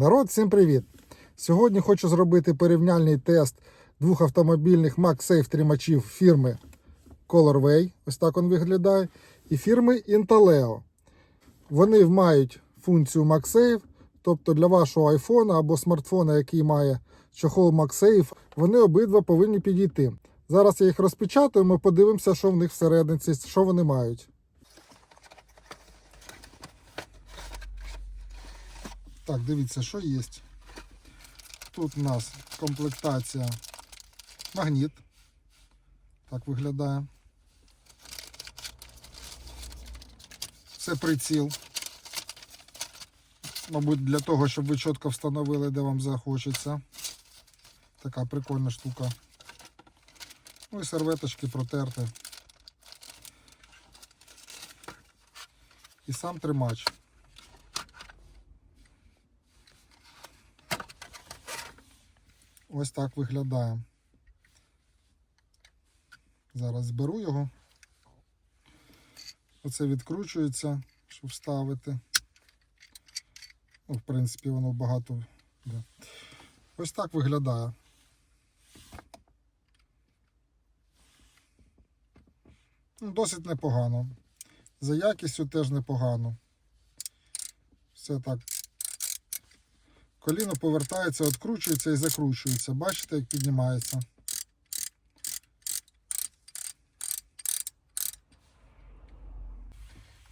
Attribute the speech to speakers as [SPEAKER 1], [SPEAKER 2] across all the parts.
[SPEAKER 1] Народ, всім привіт! Сьогодні хочу зробити порівняльний тест двох автомобільних MagSafe тримачів фірми Colorway. Ось так він виглядає. І фірми Intaleo. Вони мають функцію MagSafe, тобто для вашого iPhone або смартфона, який має чохол MagSafe, вони обидва повинні підійти. Зараз я їх розпечатаю, ми подивимося, що в них всередині, що вони мають. Так, дивіться, що є. Тут у нас комплектація магніт. Так виглядає. Це приціл. Мабуть, для того, щоб ви чітко встановили, де вам захочеться. Така прикольна штука. Ну і серветочки протерти. І сам тримач. Ось так виглядає. Зараз зберу його. Оце відкручується, щоб вставити. Ну, в принципі, воно багато. Да. Ось так виглядає. Ну, Досить непогано. За якістю теж непогано. Все так Коліно повертається, відкручується і закручується. Бачите, як піднімається.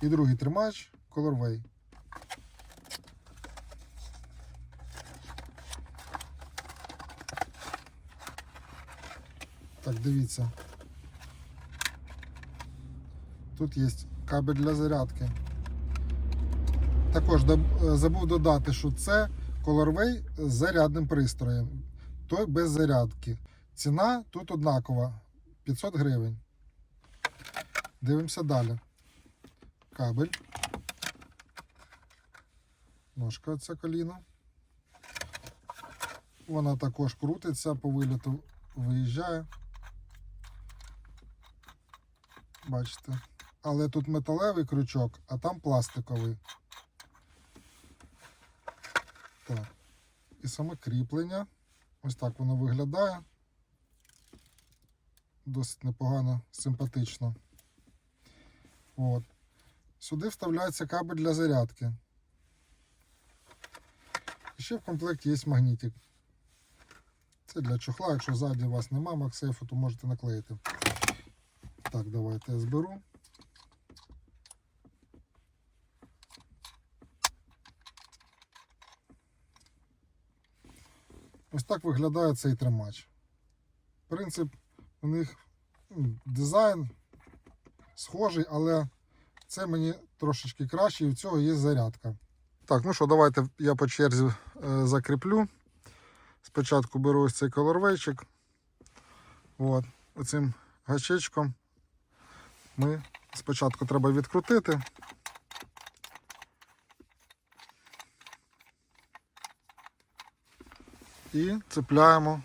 [SPEAKER 1] І другий тримач Colorway. Так, дивіться. Тут є кабель для зарядки. Також забув додати, що це Colorway з зарядним пристроєм, той без зарядки. Ціна тут однакова 500 гривень. Дивимося далі. Кабель. Ножка це коліно. Вона також крутиться, по виліту виїжджає. Бачите. Але тут металевий крючок, а там пластиковий. Так. І саме кріплення. Ось так воно виглядає. Досить непогано, симпатично. От. Сюди вставляється кабель для зарядки. І ще в комплекті є магнітик. Це для чохла, якщо ззаді у вас немає максейфу, то можете наклеїти. Так, давайте я зберу. Ось так виглядає цей тримач. Принцип у них ну, дизайн схожий, але це мені трошечки краще і у цього є зарядка. Так, ну що, давайте я по черзі е, закріплю. Спочатку беру ось цей колорвейчик. От, оцим гачечком ми спочатку треба відкрутити. І цепляємо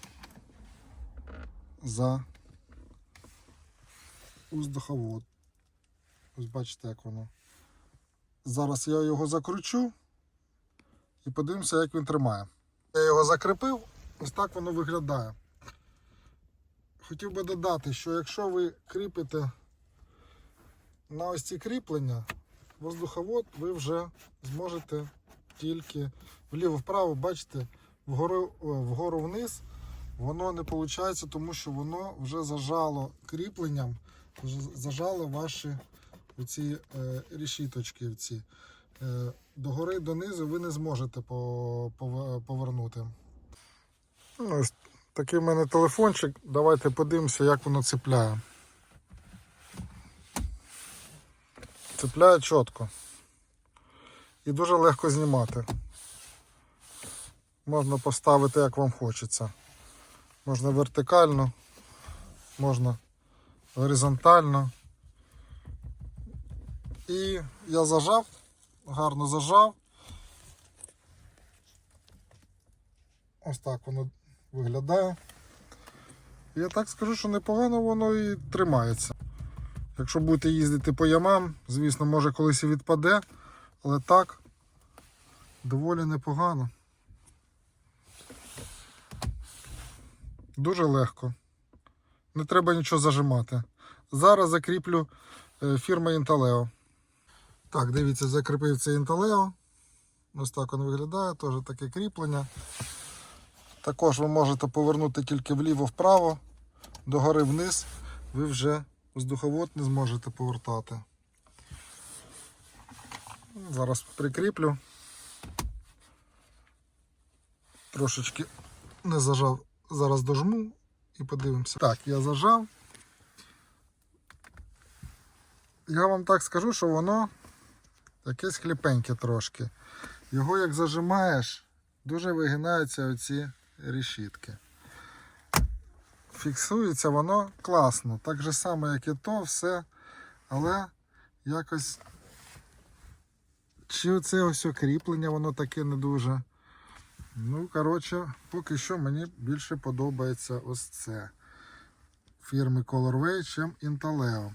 [SPEAKER 1] за уздуховод. Ось бачите, як воно. Зараз я його закручу і подивимося, як він тримає. Я його закріпив, ось так воно виглядає. Хотів би додати, що якщо ви кріпите на ось ці кріплення, воздуховод ви вже зможете тільки вліво-вправо, бачите, вгору, вгору вниз, воно не виходить, тому що воно вже зажало кріпленням, зажало ваші оці е, рішіточки. Ці. Е, догори донизу ви не зможете по, по, повернути. Ну, ось такий в мене телефончик. Давайте подивимося, як воно цепляє. Цепляє чітко. І дуже легко знімати. Можна поставити як вам хочеться. Можна вертикально, можна горизонтально. І я зажав, гарно зажав. Ось так воно виглядає. Я так скажу, що непогано воно і тримається. Якщо будете їздити по ямам, звісно, може колись і відпаде, але так доволі непогано. Дуже легко. Не треба нічого зажимати. Зараз закріплю е, фірми Інталео. Так, дивіться, закріпив цей Інталео. Ось так він виглядає, теж таке кріплення. Також ви можете повернути тільки вліво-вправо, догори вниз, ви вже воздуховод не зможете повертати. Зараз прикріплю. Трошечки не зажав, зараз дожму і подивимося. Так, я зажав. Я вам так скажу, що воно якесь хліпеньке трошки. Його як зажимаєш, дуже вигинаються оці решітки. Фіксується воно класно, так же само, як і то, все, але якось чи оце ось кріплення, воно таке не дуже. Ну, коротше, поки що мені більше подобається ось це. Фірми Colorway, чим Intaleo.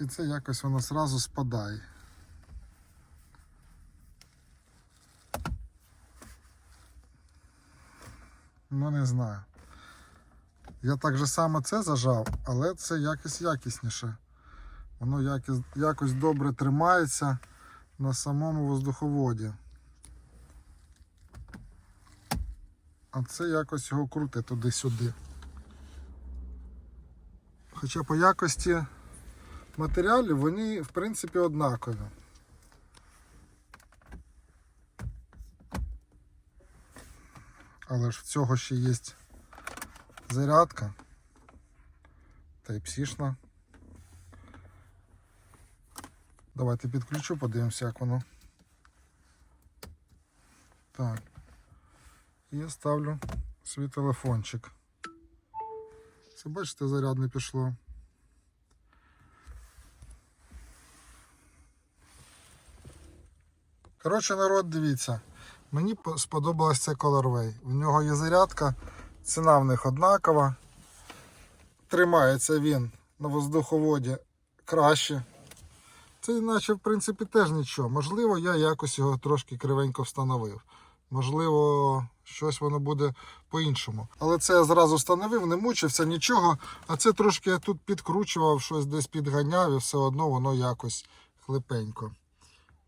[SPEAKER 1] І це якось воно зразу спадає. Ну, не знаю. Я так же само це зажав, але це якось якісніше. Воно якось, якось добре тримається на самому воздуховоді. А це якось його крути туди-сюди. Хоча по якості матеріалів вони в принципі однакові. Але ж в цього ще є зарядка. Type-C-шна. Давайте підключу, подивимося, як воно. Так. І ставлю свій телефончик. Це бачите, заряд не пішло. Коротше, народ, дивіться. Мені по- сподобалось це Colorway. В нього є зарядка, ціна в них однакова. Тримається він на воздуховоді краще. Це наче в принципі теж нічого. Можливо, я якось його трошки кривенько встановив. Можливо, щось воно буде по-іншому. Але це я зразу встановив, не мучився нічого. А це трошки я тут підкручував, щось десь підганяв і все одно воно якось хлипенько.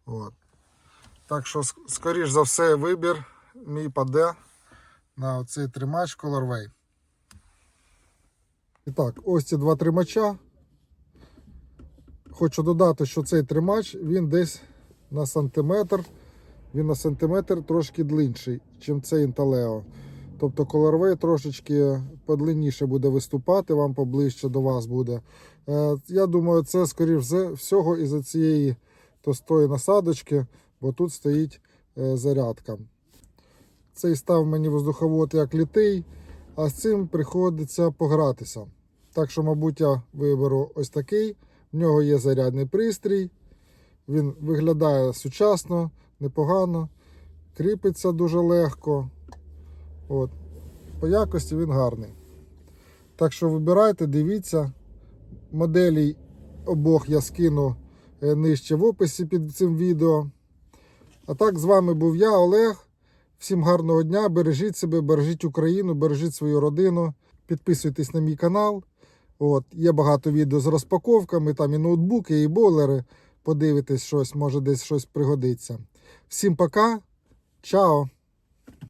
[SPEAKER 1] От. Так що, скоріш за все, вибір мій паде на цей тримач Colorway. І так, ось ці два тримача. Хочу додати, що цей тримач він десь на сантиметр. Він на сантиметр трошки длинший, ніж цей Інталео. Тобто Colorway трошечки подлинніше буде виступати, вам поближче до вас буде. Е, Я думаю, це скоріш за всього із-за цієї тостої насадочки, бо тут стоїть е, зарядка. Цей став мені воздуховод як літий, а з цим приходиться погратися. Так що, мабуть, я виберу ось такий. В нього є зарядний пристрій. Він виглядає сучасно, непогано, кріпиться дуже легко. От. По якості він гарний. Так що вибирайте, дивіться. Моделі обох я скину е, нижче в описі під цим відео. А так, з вами був я, Олег. Всім гарного дня, бережіть себе, бережіть Україну, бережіть свою родину. Підписуйтесь на мій канал. От, є багато відео з розпаковками, там і ноутбуки, і бойлери. Подивитесь щось, може десь щось пригодиться. Всім пока, чао!